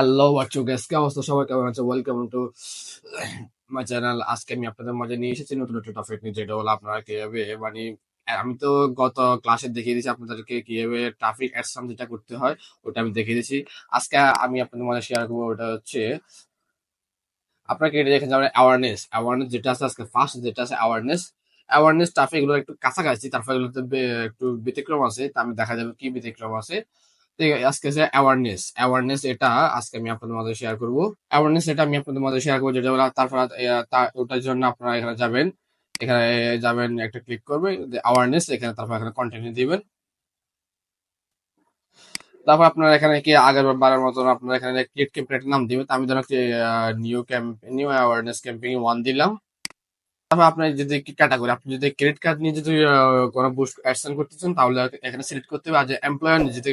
Hello Bachchu gas কে অবস্থা? সবাই কেমন আছে? ওয়েলকাম টু মাই চ্যানেল আজকে আমি আপনাদের মাঝে নিয়ে এসেছি নতুন একটা টপিক নিয়ে, যেটা হলো আপনারা কীভাবে মানে আমি তো গত ক্লাসে দেখিয়ে দিয়েছি আপনাদেরকে কীভাবে ট্রাফিক অ্যাকশন যেটা করতে হয়, ওটা আমি দেখিয়ে দিয়েছি। আজকে আমি আপনাদের মাঝে শেয়ার করব, ওটা হচ্ছে আপনাকে এটা দেখে যাবেন অ্যাওয়ারনেস অ্যাওয়ারনেস যেটা আছে আজকে ফার্স্ট যেটা আছে অ্যাওয়ারনেস অ্যাওয়ারনেস ট্রাফিক এগুলো একটু কাছাকাছি তারপরে এগুলোতে একটু ব্যতিক্রম আছে, তা আমি দেখা যাবে কি ব্যতিক্রম আছে। আজকে যে অ্যাওয়ারনেস অ্যাওয়ারনেস এটা আজকে আমি আপনাদের মাঝে শেয়ার করব। অ্যাওয়ারনেস এটা আমি আপনাদের মাঝে শেয়ার করব যেটা তারপর ওটার জন্য আপনারা এখানে যাবেন। এখানে যাবেন, একটা ক্লিক করবে অ্যাওয়ারনেস এখানে তারপর এখানে কন্টিনিউ দিবেন। তারপর আপনারা এখানে কি আগের বারের মতন আপনারা এখানে ক্রিয়েট ক্যাম্পেইনের নাম দিবেন আমি ধরুন new camp new awareness campaign one দিলাম। তারপর আপনি যদি ক্যাটাগরি আপনি যদি ক্রেডিট কার্ড নিয়ে যদি কোনো বুস্ট অ্যাডসেন্ট করতে চান তাহলে এখানে সিলেক্ট করতে হবে। আর যে এমপ্লয়ার নিয়ে যদি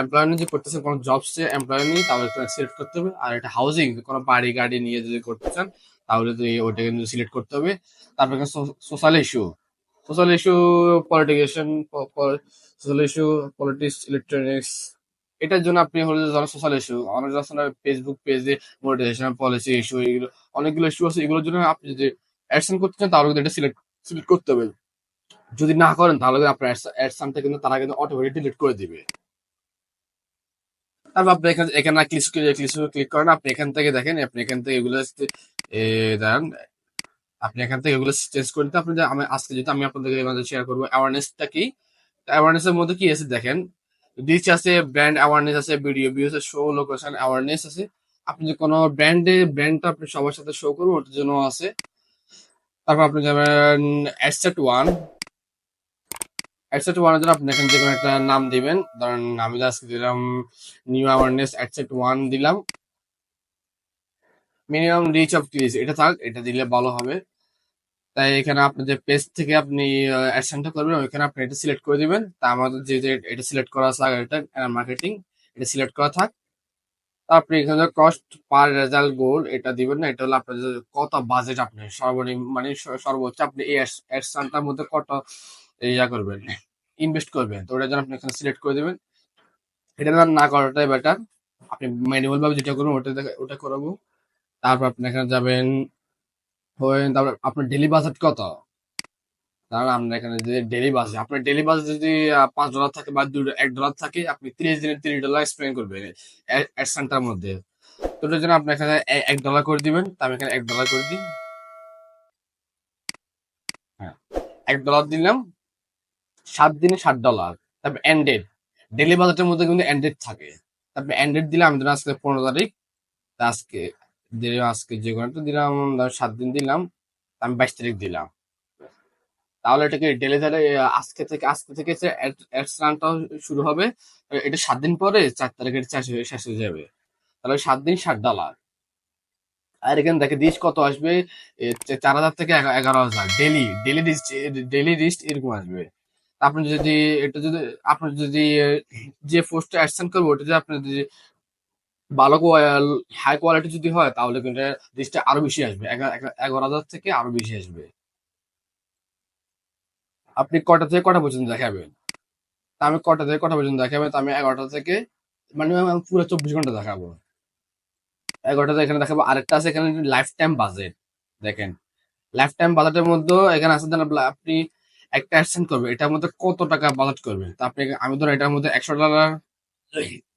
এমপ্লয়ার যদি করতেছেন কোনো জবস এমপ্লয়ার নিয়ে, তাহলে সিলেক্ট করতে হবে। আর এটা হাউজিং কোনো বাড়ি গাড়ি নিয়ে যদি করতে চান তাহলে তো ওইটা কিন্তু সিলেক্ট করতে হবে। তারপর সোশ্যাল ইস্যু সোশ্যাল ইস্যু পলিটিকেশন সোশ্যাল ইস্যু পলিটিক্স ইলেকট্রনিক্স এটার জন্য আপনি হলো যারা সোশ্যাল ইস্যু অনেক ফেসবুক পেজে মোটিভেশন পলিসি ইস্যু এগুলো অনেকগুলো ইস্যু আছে। এগুলোর জন্য আপনি যদি অ্যাডসেন্ট করতে চান, তাহলে কিন্তু এটা সিলেক্ট সিলেক্ট করতে হবে। যদি না করেন, তাহলে কিন্তু আপনার অ্যাডসানটা কিন্তু তারা কিন্তু অটোমেটিক ডিলিট করে দিবে। তারপর আপনি এখানে এখানে ক্লিক ক্লিক করেন আপনি এখান থেকে দেখেন, আপনি এখান থেকে এগুলো দেন আপনি এখান থেকে এগুলো চেঞ্জ করে দিতে, আপনি আমি আজকে যেটা আমি আপনাদেরকে শেয়ার করব অ্যাওয়ারনেসটা কি? অ্যাওয়ারনেস এর মধ্যে কি আছে দেখেন? রিচ আছে ব্র্যান্ড অ্যাওয়ারনেস আছে ভিডিও ভিউ আছে শো লোকেশন অ্যাওয়ারনেস আছে। আপনি যে কোনো ব্র্যান্ডে ব্র্যান্ডটা আপনি সবার সাথে শো করবেন, ওটার জন্য আছে তারপর আপনি যাবেন অ্যাডসেট ওয়ান অ্যাডসেট ওয়ানের জন্য আপনি এখানে যে কোনো একটা নাম দিবেন। ধরেন আমি আজকে দিলাম new awareness ad set one দিলাম। মিনিমাম রিচ অফ ক্লিজ এটা থাক, এটা দিলে ভালো হবে। তাই এখানে আপনি যে পেজ থেকে আপনি অ্যাডসেন্টটা করবেন, ওইখানে আপনি এটা সিলেক্ট করে দিবেন। তা আমাদের যে এটা সিলেক্ট করা আছে এটা মার্কেটিং এটা সিলেক্ট করা থাক। তারপরে এখানে কস্ট পার রেজাল্ট গোল এটা দিবেন না, এটা হলো আপনার কত বাজেট আপনি সর্বনিম্ন মানে সর্বোচ্চ আপনি এই অ্যাডসেন্টটার মধ্যে কত ইয়া করবেন ইনভেস্ট করবেন, তো ওটার জন্য আপনি এখানে সিলেক্ট করে দিবেন। এটা না করাটাই বেটার আপনি ম্যানুয়াল ভাবে যেটা করবেন ওটা ওটা করাবো। তারপর আপনি এখানে যাবেন, হয়ে, তারপর আপনার ডেলি বাজেট কত? কারণ আমরা এখানে যে ডেলি বাজেট আপনার ডেলি বাজেট যদি পাঁচ ডলার থাকে বা দুই এক ডলার থাকে, আপনি তিরিশ দিনে তিরিশ ডলার স্পেন্ড করবেন অ্যাডসেন্টার মধ্যে। তো ওটার জন্য আপনি এখানে এক ডলার করে দিবেন। তা আমি এখানে এক ডলার করে দিই। হ্যাঁ এক ডলার দিলাম। সাত দিনে ষাট ডলার তারপর এন্ডেড ডেলি বাজেটের মধ্যে কিন্তু এন্ডেড থাকে। তারপর এন্ডেড দিলাম, আমি আজকে পনেরো তারিখ। আজকে আজকে যে কোনো দিলাম সাত দিন দিলাম। আমি বাইশ তারিখ দিলাম। তাহলে এটাকে ডেলি তাহলে আজকে থেকে আজকে থেকে অ্যাডস শুরু হবে। এটা সাত দিন পরে চার তারিখের শেষ হয়ে যাবে। তাহলে সাত দিন ষাট ডলার আর এখানে দেখে রিস্ক কত আসবে? চার হাজার থেকে এগা- এগারো হাজার। Daily daily risk daily risk এরকম আসবে। আপনি যদি এটা যদি আপনি যদি যে পোস্টটা অ্যাডসেন্ট করব, ওটা যদি আপনি যদি ভালো হাই কোয়ালিটি যদি হয়, তাহলে কিন্তু রিস্কটা আরও বেশি আসবে। এগা- এগা- এগারো হাজার থেকে আরও বেশি আসবে। আপনি কটা থেকে কটা পর্যন্ত দেখাবেন? তা আমি কটা থেকে কটা পর্যন্ত দেখাবেন? তা আমি এগারোটা থেকে মানে পুরো চব্বিশ ঘণ্টা দেখাবো। এগারোটা এখানে দেখাবো। আরেকটা আছে এখানে লাইফ টাইম বাজেট দেখেন। লাইফ টাইম বাজেটের মধ্যে এখানে আছে ধরেন আপনি একটা অ্যাডসেন্ট করবেন। এটার মধ্যে কত টাকা বাজেট করবেন? তা আপনি আমি ধরো এটার মধ্যে একশো ডলার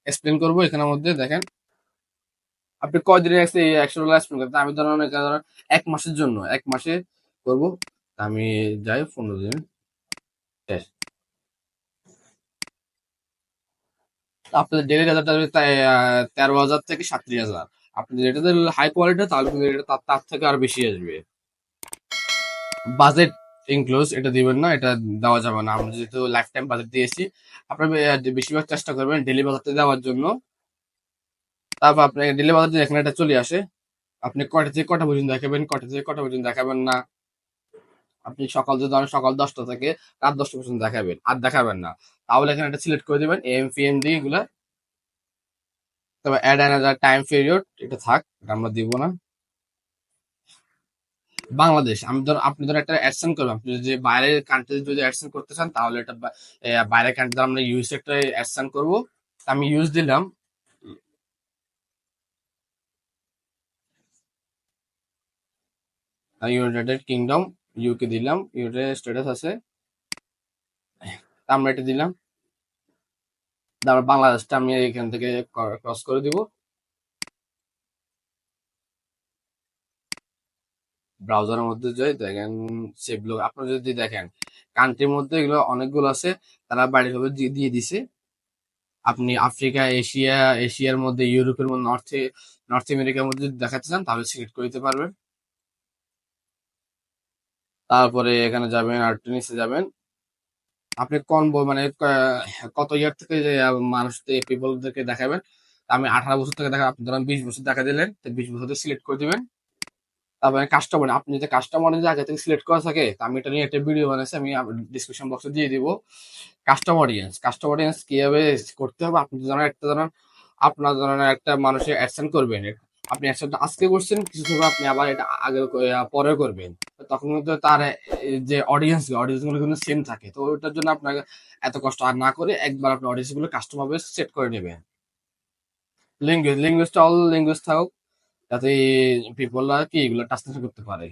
এক্সপ্লেন করব এখানের মধ্যে, দেখেন। আপনি কয়দিনে এই একশো ডলার এক্সপ্লেন করবেন? আমি ধরুন এক মাসের জন্য, এক মাসে করব। আমি যাই, পনেরো দিন। আপনাদের ডেলি রেজাল্ট আসবে তেরো হাজার থেকে সাতত্রিশ হাজার। আপনি যেটা হাই কোয়ালিটি তাহলে তার তার থেকে আরও বেশি আসবে। বাজেট ইনক্লুজ এটা দিবেন না, এটা দেওয়া যাবে না। আমরা যেহেতু লাইফ টাইম বাজেট দিয়েছি, আপনার বেশিরভাগ চেষ্টা করবেন ডেলি বাজেটে দেওয়ার জন্য। তারপর আপনি ডেলি বাজেটে এখানে এটা চলে আসে। আপনি কটা থেকে কটা পর্যন্ত দেখাবেন কটা থেকে কটা পর্যন্ত দেখাবেন না। আপনি সকাল যদি ধরেন সকাল দশটা থেকে রাত দশটা পর্যন্ত দেখাবেন, আর দেখাবেন না, তাহলে এখানে এটা সিলেক্ট করে দেবেন এম পি এম দিয়ে এগুলো। তবে অ্যাড অ্যানাদার টাইম পিরিয়ড এটা থাক, এটা আমরা দিব না। বাংলাদেশ, আমি ধর, আপনি ধর একটা অ্যাডসেন্ড করবেন, আপনি যদি বাইরের কান্ট্রি যদি অ্যাডসেন্ড করতে চান, তাহলে এটা বাইরের কান্ট্রিতে আমরা ইউএস একটা অ্যাডসেন্ড করব। আমি ইউজ দিলাম। ইউনাইটেড কিংডম ইউকে দিলাম ইউনাইটেড স্টেটাস আছে। আমরা এটা দিলাম। তারপর বাংলাদেশটা আমি এখান থেকে ক্রস করে দিব। ব্রাউজারের মধ্যে যাই দেখেন, সেগুলো আপনারা যদি দেখেন কান্ট্রির মধ্যে এগুলো অনেকগুলো আছে, তারা বাড়ির ভাবে দিয়ে দিছে। আপনি আফ্রিকা, এশিয়া, এশিয়ার মধ্যে, ইউরোপের মধ্যে, নর্থ নর্থ আমেরিকার মধ্যে যদি দেখাতে চান, তাহলে সিলেক্ট করে দিতে পারবেন। তারপরে এখানে যাবেন আর নিচে যাবেন। আপনি কোন বই মানে কত ইয়ার থেকে যে মানুষ পিপলদেরকে দেখাবেন? আমি আঠারো বছর থেকে দেখা, আপনি ধরেন বিশ বছর দেখা দিলেন, তো বিশ বছর সিলেক্ট করে দিবেন। তারপরে কাস্টমার আপনি যদি কাস্টমার যদি আগে থেকে সিলেক্ট করা থাকে আমি এটা নিয়ে একটা ভিডিও বানাইছি, আমি ডিসক্রিপশন বক্সে দিয়ে দিব। কাস্টমার অডিয়েন্স কাস্টমার অডিয়েন্স কীভাবে করতে হবে? আপনি ধরেন একটা ধরেন, আপনার ধরেন একটা মানুষের অ্যাকশন করবেন। আপনি অ্যাকশনটা আজকে করছেন, কিছু সময় আপনি আবার এটা আগে পরে করবেন। তখন কিন্তু তার যে অডিয়েন্স অডিয়েন্সগুলো কিন্তু সেম থাকে। তো ওটার জন্য আপনাকে এত কষ্ট আর না করে একবার আপনি অডিয়েন্সগুলো কাস্টমার বেস সেট করে নেবেন। ল্যাঙ্গুয়েজ ল্যাঙ্গুয়েজটা অল ল্যাঙ্গুয়েজ থাকুক, যাতে পিপলরা কি এগুলো ট্রান্সলেশন করতে পারে।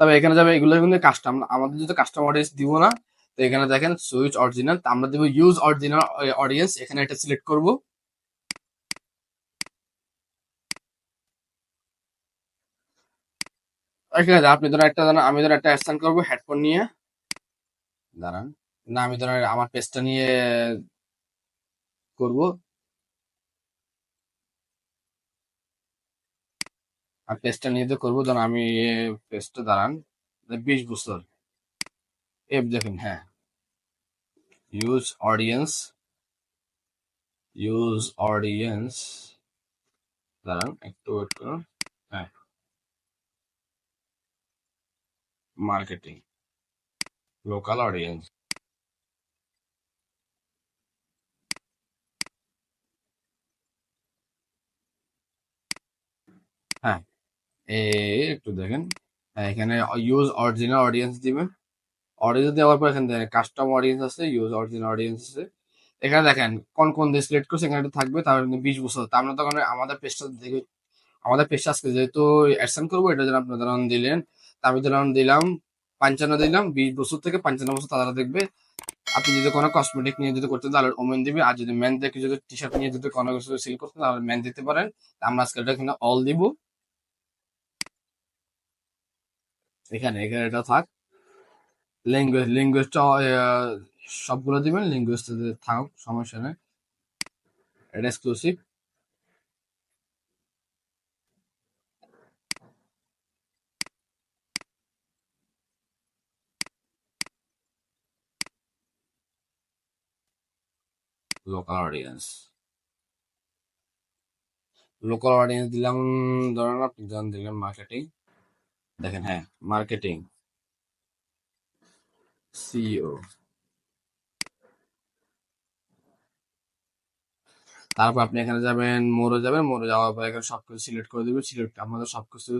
তবে এখানে যাবে, এগুলো কিন্তু কাস্টম আমাদের যদি কাস্টম অডিয়েন্স দিব না, তো এখানে দেখেন সুইচ অরিজিনাল আমরা দেবো ইউজ অরিজিনাল অডিয়েন্স এখানে এটা সিলেক্ট করব। ঠিক আছে, আপনি ধরেন একটা, ধরেন আমি ধরেন একটা স্ট্যান্ড করব হেডফোন নিয়ে। দাঁড়ান। না, আমি ধরেন আমার পেজটা নিয়ে করব। আর পেজটা নিয়ে তো করব, ধরুন আমি পেজটা দাঁড়ান বিশ বছর। এফ দেখুন হ্যাঁ। ইউজ অডিয়েন্স ইউজ অডিয়েন্স দাঁড়ান, একটু ওয়েট করুন হ্যাঁ মার্কেটিং লোকাল অডিয়েন্স হ্যাঁ একটু দেখেন। হ্যাঁ, এখানে ইউজ অরিজিনাল অডিয়েন্স দিবেন। অডিয়েন্স দেওয়ার পর এখানে কাস্টম অডিয়েন্স আছে ইউজ অরিজিনাল অডিয়েন্স আছে। এখানে দেখেন কোন কোন দেশ সিলেক্ট করছে এখানে থাকবে তার বিশ বছর। তা আমরা তখন আমাদের পেজটা দেখে আমাদের পেজটা আজকে যেহেতু অ্যাকশন করব এটা যেন আপনার দিলেন আমি ধরুন দিলাম পঞ্চান্ন দিলাম, বিশ বছর থেকে পঞ্চান্ন বছর তারা দেখবে। আপনি যদি কোনো কসমেটিক নিয়ে যদি করতে তাহলে ওমেন দিবে। আর যদি ম্যান দেখে যদি টি শার্ট নিয়ে যদি কোনো কিছু সিল করতে তাহলে ম্যান দিতে পারেন। আমরা আজকে এটা এখানে অল দিব। এখানে এখানে এটা থাক। ল্যাঙ্গুয়েজ ল্যাঙ্গুয়েজটা সবগুলো দিবেন ল্যাঙ্গুয়েজটা থাকুক, সমস্যা নেই। এটা exclusive local audience local audience দিলাম, ধরেন আপনি দিলেন মার্কেটিং দেখেন হ্যাঁ মার্কেটিং সিও তারপর আপনি এখানে যাবেন, মোড়ে যাবেন, মোড়ে যাওয়ার পর এখানে সবকিছু সিলেক্ট করে দেবেন সিলেক্ট আমাদের সবকিছু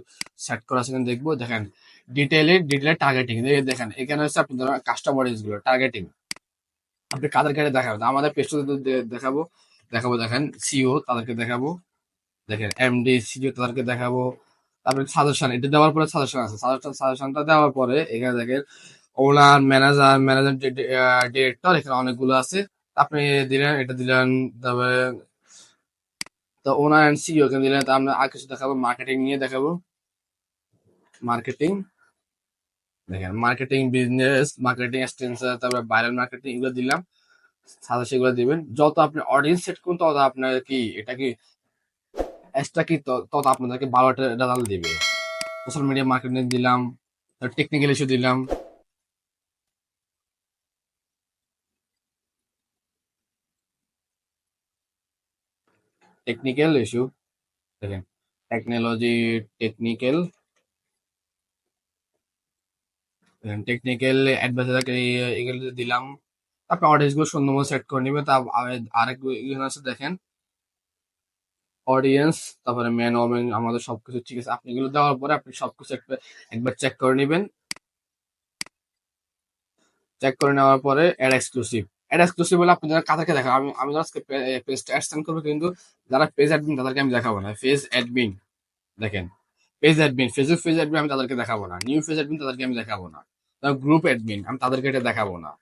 সেট করা সেখানে দেখব। দেখেন ডিটেলে ডিটেলে টার্গেটিং দেখেন, এখানে হচ্ছে আপনি ধরেন কাস্টমারগুলো টার্গেটিং আপনি কাদের কাছে দেখাবেন? আমাদের পেজটা দেখাবো। দেখাবো, দেখেন সিও তাদেরকে দেখাবো। দেখেন এমডি সিও তাদেরকে দেখাবো। তারপরে সাজেশন এটা দেওয়ার পরে সাজেশন আছে। সাজেশন সাজেশনটা দেওয়ার পরে এখানে দেখেন ওনার ম্যানেজার ম্যানেজার ডিরেক্টর এখানে অনেকগুলো আছে। আপনি দিলেন, এটা দিলেন, তারপরে তো ওনার অ্যান্ড সিও এখানে দিলেন আমরা আর কিছু দেখাবো। মার্কেটিং নিয়ে দেখাবো। মার্কেটিং দেখেন মার্কেটিং বিজনেস মার্কেটিং এক্সটেন্সার তারপরে ভাইরাল মার্কেটিং এগুলো দিলাম সাথে সেগুলো দিবেন। যত আপনি অডিয়েন্স সেট করুন, তত আপনার কি, এটা কি এক্সট্রা কি তত আপনাদেরকে বারোটা রেজাল্ট দিবে। সোশ্যাল মিডিয়া মার্কেটিং দিলাম টেকনিক্যাল ইস্যু দিলাম। টেকনিক্যাল ইস্যু দেখেন টেকনোলজি টেকনিক্যাল টেকনিক্যাল অ্যাডভাইসার এগুলো দিলাম। তারপর অডিয়েন্সগুলো সুন্দর মতো সেট করে নেবে। তা আরেক আছে, দেখেন। অডিয়েন্স তারপরে ম্যান ওমেন আমাদের সবকিছু ঠিক আছে। আপনি এগুলো দেওয়ার পরে আপনি সবকিছু একবার চেক করে নেবেন। চেক করে নেওয়ার পরে অ্যাড এক্সক্লুসিভ অ্যাড এক্সক্লুসিভ বলে আপনি যারা কাতারকে দেখা আমি আমি আজকে পেজটা অ্যাডসেন্ড করব, কিন্তু যারা পেজ অ্যাডমিন তাদেরকে আমি দেখাবো না। পেজ অ্যাডমিন দেখেন। Page admin Facebook page admin আমি তাদেরকে দেখাবো না। নিউ পেজ অ্যাডমিন তাদেরকে আমি দেখাবো না। গ্রুপ অ্যাডমিন আমি তাদেরকে এটা দেখাবো না।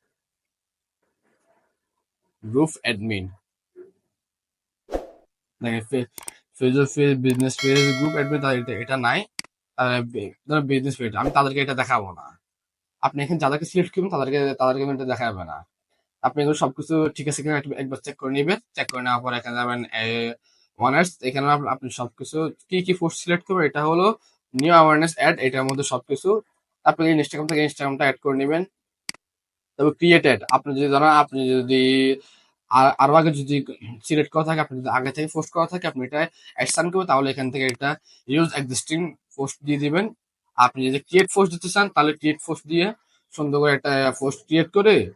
Group admin Facebook page business page group admin এটা- নাই। বিজনেস পেজ আমি তাদেরকে এটা দেখাবো না। আপনি এখানে যাদেরকে সিলেক্ট করবেন, তাদেরকে তাদেরকে এটা দেখাবে না। আপনি এগুলো সবকিছু ঠিক আছে কিনা একবার চেক করে নেবেন। চেক করে নেওয়ার পর এখানে যাবেন অনার্স এখানে আপনি সবকিছু কি কি পোস্ট সিলেক্ট করবেন, এটা হলো নিউ অ্যাওয়ারনেস অ্যাড এটার মধ্যে সবকিছু আপনি ইনস্টাগ্রাম থেকে ইনস্টাগ্রামটা অ্যাড করে নেবেন। তবে ক্রিয়েটেড আপনি যদি ধরেন, আপনি যদি আর- আরও আগে যদি সিলেক্ট করা থাকে, আপনি যদি আগে থেকে পোস্ট করা থাকে, আপনি এটা অ্যাডসান করবেন, তাহলে এখান থেকে একটা ইউজ এক্সিস্টিং পোস্ট দিয়ে দিবেন। আপনি যদি ক্রিয়েট পোস্ট দিতে চান, তাহলে ক্রিয়েট পোস্ট দিয়ে সুন্দর করে একটা পোস্ট ক্রিয়েট করে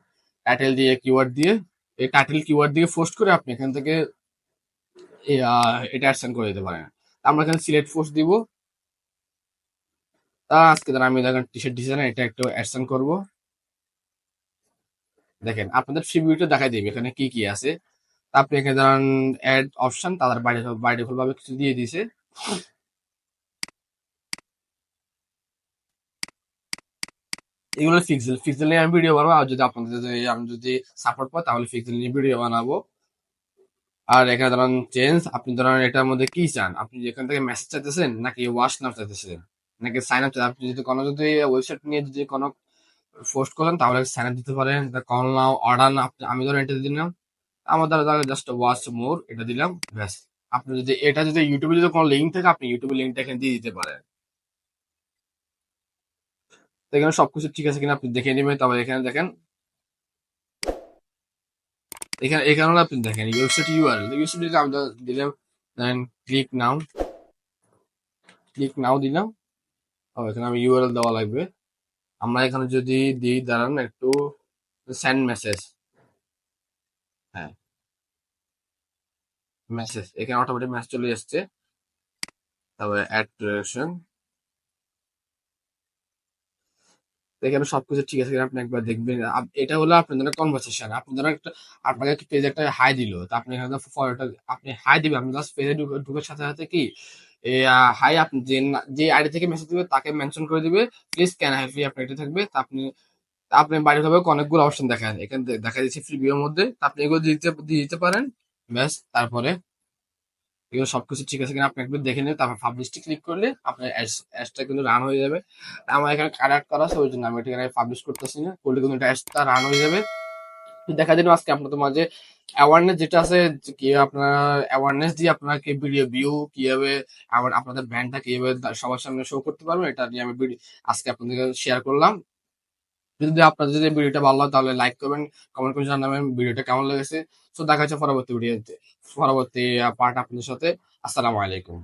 টাইটেল দিয়ে কিওয়ার্ড দিয়ে, এই টাইটেল কিওয়ার্ড দিয়ে পোস্ট করে আপনি এখান থেকে এটা অ্যাডসান করে দিতে পারেন। আমরা এখানে সিলেক্ট পোস্ট দিব। তা আজকে ধর আমি দেখেন টি শার্ট ডিজাইন এটা একটু অ্যাডসান করব। দেখেন, আপনাদের ফ্রিভিউটা দেখাই দিবে, এখানে কি কি আছে। আপনি এখানে ধরেন অ্যাড অপশন তাদের বাইরে বাইরে ভাবে কিছু দিয়ে দিয়েছে এগুলো ফিক্সেল ফিক্সেল নিয়ে আমি ভিডিও বানাবো, আর যদি আপনাদের আমি যদি সাপোর্ট পাই, তাহলে ফিক্সেল নিয়ে ভিডিও বানাবো। আর এখানে ধরেন চেঞ্জ আপনি ধরেন এটার মধ্যে কি চান? আপনি এখান থেকে মেসেজ চাইতেছেন, নাকি ওয়াশ নাম চাইতেছেন? নাকি সাইন আপ আপনি যদি কোনো যদি ওয়েবসাইট নিয়ে যদি কোনো পোস্ট করেন, তাহলে সাইন আপ দিতে পারেন। কল নাও অর্ডার না আমি ধরেন এটা দিলাম। আমার দ্বারা জাস্ট ওয়াচ মোর এটা দিলাম, ব্যাস। আপনি যদি এটা যদি ইউটিউবে যদি কোনো লিঙ্ক থাকে, আপনি ইউটিউবে লিঙ্কটা এখানে দিয়ে দিতে পারেন। এখানে সবকিছু ঠিক আছে কিনা আপনি দেখে নেবেন তবে এখানে দেখেন। এখানে এখানে আপনি দেখেন ওয়েবসাইট ইউআরএল ওয়েবসাইট আমি দিলাম দেন ক্লিক নাও ক্লিক নাও দিলাম। এখানে আমি ইউআরএল দেওয়া লাগবে। আমরা এখানে যদি দিই, দাঁড়ান একটু সেন্ড মেসেজ হ্যাঁ। মেসেজ এখানে অটোমেটিক মেসেজ চলে এসছে। তারপরে অ্যাড ডিরেকশন এখানে সবকিছু ঠিক আছে আপনি একবার দেখবেন। এটা হলো আপনার জন্য কনভারসেশন আপনি ধরেন একটা, আপনাকে একটা পেজে একটা হাই দিল। তো আপনি এখানে ফলোটা আপনি হাই দিবেন। আপনি জাস্ট পেজে ঢুকার সাথে সাথে কি হাই আপনি যে যে আইডি থেকে মেসেজ দিবে, তাকে মেনশন করে দিবে। প্লিজ ক্যান হ্যাভ ফ্রি আপনার এটা থাকবে। তা আপনি আপনি বাইরে ভাবে অনেকগুলো অপশন দেখান এখানে দে- দেখা যাচ্ছে ফ্রি ভিউর মধ্যে। তা আপনি এগুলো দিতে, দিয়ে দিতে পারেন। ব্যাস, তারপরে এগুলো সবকিছু ঠিক আছে কিনা আপনি একবার দেখে নিন। তারপর পাবলিশটি ক্লিক করলে আপনার অ্যাডসটা কিন্তু রান হয়ে যাবে। আমার এখানে কানেক্ট করা আছে, ওই জন্য আমি এখানে পাবলিশ করতেছি না। করলে কিন্তু অ্যাডসটা রান হয়ে যাবে। দেখা দিন আজকে আপনাদের মাঝে। অ্যাওয়ারনেস যেটা আছে কি আপনার অ্যাওয়ারনেস দিয়ে আপনাকে ভিডিও ভিউ কীভাবে আবার আপনাদের ব্র্যান্ডটা কীভাবে সবার সামনে শো করতে পারবেন, এটা নিয়ে আমি আজকে আপনাদের শেয়ার করলাম। যদি আপনাদের যদি ভিডিওটা ভালো লাগে, তাহলে লাইক করবেন কমেন্ট করে জানাবেন ভিডিওটা কেমন লেগেছে। তো দেখা হচ্ছে পরবর্তী ভিডিওতে পরবর্তী পার্ট আপনাদের সাথে। আসসালামু আলাইকুম।